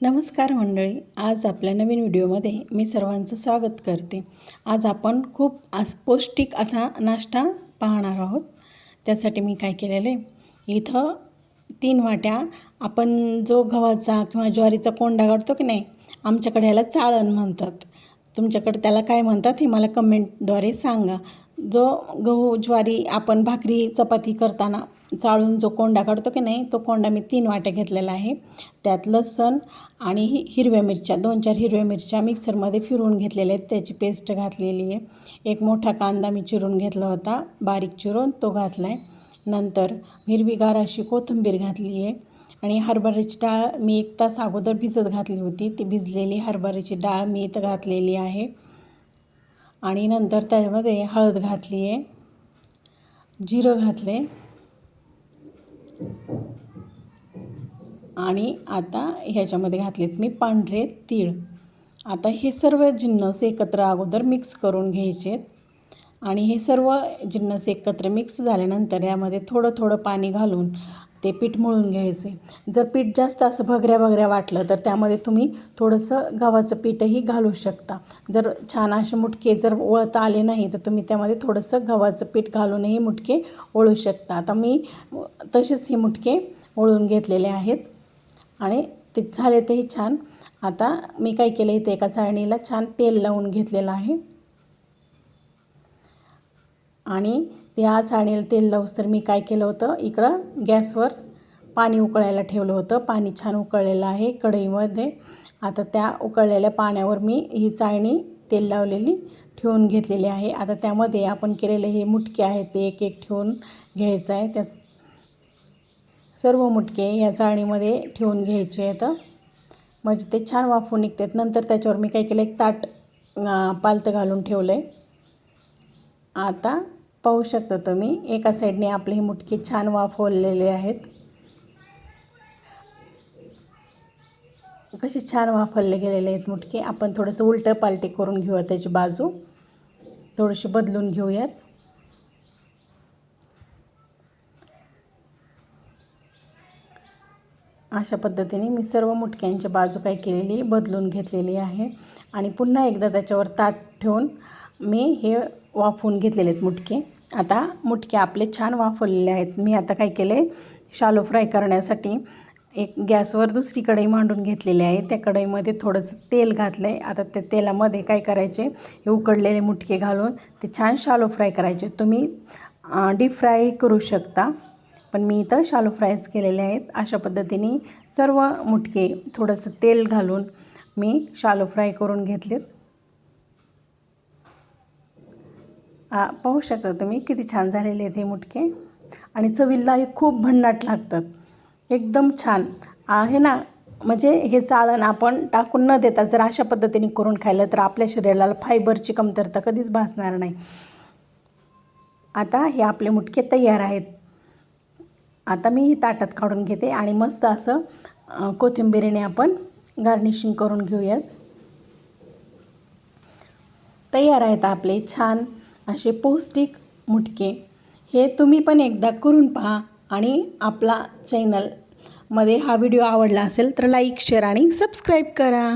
नमस्कार मंडळी आज आपल्या नवीन व्हिडिओमध्ये मी सर्वांचं स्वागत करते. आज आपण खूप आस पौष्टिक असा नाश्ता पाहणार आहोत. त्यासाठी मी काय केलेलं आहे? इथं तीन वाट्या आपण जो गव्हाचा किंवा ज्वारीचा कोंडा काढतो की नाही आमच्याकडे ह्याला चाळण म्हणतात. तुमच्याकडे त्याला काय म्हणतात हे मला कमेंटद्वारे सांगा. जो गहू ज्वारी आपण भाकरी चपाती करताना चाळून जो कोंडा काढतो की नाही तो कोंडा मी तीन वाट्या घेतलेला आहे. त्यात लसण आणि हि हिरव्या मिरच्या दोन चार हिरव्या मिरच्या मिक्सरमध्ये फिरवून घेतलेल्या आहेत. त्याची पेस्ट घातलेली आहे. एक मोठा कांदा मी चिरून घेतला होता बारीक चिरून तो घातला आहे नंतर हिरवीगार अशी कोथिंबीर घातली आहे. आणि हरभऱ्याची डाळ मी एक तास अगोदर भिजत घातली होती. ती भिजलेली हरभऱ्याची डाळ मी इथं घातलेली आहे. आणि नंतर त्यामध्ये हळद घातली आहे. जिरं घातले आणि आता ह्याच्यामध्ये घातलेत मी पांढरे तीळ. आता हे सर्व जिन्नस एकत्र अगोदर मिक्स करून घ्यायचे. आहेत आणि हे सर्व जिन्नस एकत्र मिक्स झाल्यानंतर यामध्ये थोडं थोडं पाणी घालून ते पीठ मळून घ्यायचे. जर पीठ जास्त असं भगऱ्या भगऱ्या वाटलं तर त्यामध्ये तुम्ही थोडंसं गव्हाचं पीठही घालू शकता. जर छान असे मुटके जर वळता आले नाही तर तुम्ही त्यामध्ये थोडंसं गव्हाचं पीठ घालूनही मुटके ओळू शकता. आता मी तसेच हे मुटके ओळून घेतलेले आहेत. आणि ते झाले तेही छान. आता मी काय केलं इथे एका चाळणीला छान तेल लावून घेतलेलं आहे. आणि त्या चाळणीला तेल लावूस तर मी काय केलं होतं इकडं गॅसवर पाणी उकळायला ठेवलं होतं. पाणी छान उकळलेलं आहे कढईमध्ये. आता त्या उकळलेल्या पाण्यावर मी ही चाळणी तेल लावलेली ठेवून घेतलेली आहे. आता त्यामध्ये आपण केलेले हे मुटके आहेत ते एक एक ठेवून घ्यायचं आहे. त्या सर्व मुटके या चाळणीमध्ये ठेवून घ्यायचे आहेत. म्हणजे ते छान वाफून निघतात. नंतर त्याच्यावर मी काय केलं एक ताट पालतं घालून ठेवलं आहे आता पाहू शकता तुम्ही एका साईडने आपले हे मुटके छान वाफवलेले आहेत. कसे छान वाफरले गेलेले आहेत मुटके. आपण थोडंसं उलटं पालटी करून घेऊया त्याची बाजू. थोडीशी बदलून घेऊयात. अशा पद्धतीने मी सर्व मुटक्यांची बाजू काय केलेली बदलून घेतलेली आहे. आणि पुन्हा एकदा त्याच्यावर ताट ठेवून मी हे वाफवून घेतलेले आहेत मुटके. आता मुटके आपले छान वाफवलेले आहेत. मी आता काय केले शालो फ्राय करण्यासाठी एक गॅसवर दुसरी कढई मांडून घेतलेली आहे. त्या कढईमध्ये थोडंसं तेल घातलं आहे आता त्या तेलामध्ये काय करायचे हे उकडलेले मुटके घालून ते छान शालो फ्राय करायचे. तुम्ही डीप फ्राय करू शकता. पण मी इथं शालो फ्रायच केलेले आहेत. अशा पद्धतीने सर्व मुटके थोडंसं तेल घालून मी शालो फ्राय करून घेतलेत. पाहू शकता तुम्ही किती छान झालेले आहेत हे मुटके. आणि चवीला हे खूप भन्नाट लागतात. एकदम छान. आहे ना म्हणजे हे चाळण आपण टाकून न देता जर अशा पद्धतीने करून खाल्लं तर आपल्या शरीराला फायबरची कमतरता कधीच भासणार नाही. आता हे आपले मुटके तयार आहेत. आता मी ही ताटात काढून घेते आणि मस्त असं कोथिंबिरीने आपण गार्निशिंग करून घेऊयात. तयार आहेत आपले छान असे पौष्टिक मुटके. हे तुम्ही पण एकदा करून पहा आणि आपला चॅनलमध्ये हा व्हिडिओ आवडला असेल तर लाईक शेअर आणि सबस्क्राईब करा.